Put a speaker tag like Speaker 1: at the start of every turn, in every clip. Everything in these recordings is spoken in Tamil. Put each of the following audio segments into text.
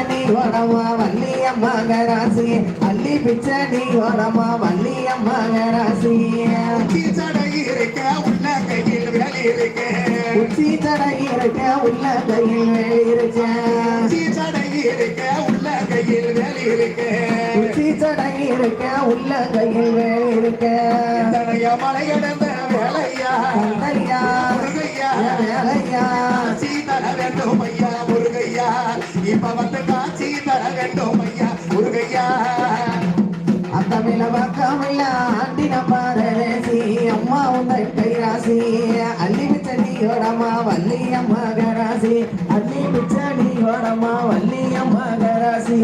Speaker 1: பிச்சை நீ ஓடமா வள்ளியம்மா கராசி. அள்ளி பிச்சை நீ ஓடமா வள்ளியம்மா கராசி.
Speaker 2: உச்சி சடை இருக்க உள்ள கையில் வேலை இருக்க.
Speaker 1: உச்சி தடை இருக்க உள்ள கையில்
Speaker 2: உச்சி இருக்க. உள்ள வேலை இருக்க.
Speaker 1: உச்சி தடை இருக்க உள்ள கையில்
Speaker 2: தனைய மலை கடந்த வேலையா? முருகையா?
Speaker 1: வேலையா?
Speaker 2: காட்சி தர வேண்டும் ஐயா முருகையா? இப்ப
Speaker 1: அத்தமிழ ஆண்டின பாரதேசி அம்மா உந்தை கைராசி அள்ளி பிச்சடியோடமா வள்ளி அம்மா கராசி அள்ளி பிச்சடியோடமா வள்ளி அம்மா கராசி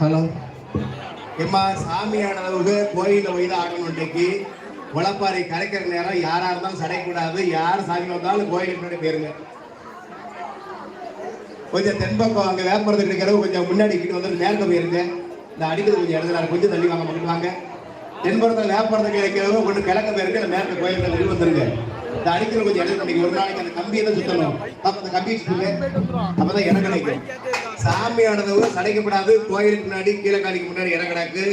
Speaker 2: ஹலோ எம்மா சாமியான அளவுக்கு கோயிலில் போய் தான் ஆகணும் இன்றைக்கு. முளப்பாரி கரைக்கிற நேரம் யாரா இருந்தாலும் சடைக்கூடாது யார் சாமி வந்தாலும் கோயிலுக்கு முன்னாடி போயிருங்க. கொஞ்சம் தென்பக்கம் அங்கே வேப்பரத்து இருக்கிறவு கொஞ்சம் முன்னாடி கிட்ட வந்து மேற்க போயிருங்க. இந்த அடிக்கிறது கொஞ்சம் இடத்துல கொஞ்சம் தள்ளி வாங்க மக்கள் வாங்க. தென்புறத்தில் வேப்பமரத்துக்கு இருக்கிறவங்க கொஞ்சம் கிழக்க போயிருங்க இல்லை மேற்க கோயிலுக்கு வெளியே வந்துருங்க. இந்த அடிக்கிற கொஞ்சம் இடத்துல ஒரு நாளைக்கு அந்த கம்பியை தான் சுத்தணும். அப்ப அந்த கம்பியை சுத்துங்க. அப்பதான் இடம் கிடைக்கும். சாமியானது சடைக்கப்படாது. கோயிலுக்கு முன்னாடி கீழக்காடிக்கு முன்னாடி இடம் கிடக்கு.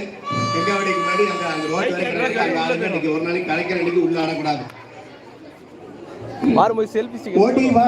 Speaker 2: எங்காவடிக்கு முன்னாடி அங்க அந்த ரோட் வரை கிடக்கு அங்க ஆளுங்க இன்னைக்கு ஒரு நாளைக்கு கலைக்கிற அன்னைக்கு உள்ள ஆடக்கூடாது.
Speaker 3: மாறும்போது செல்ஃபி
Speaker 2: ஓடி வா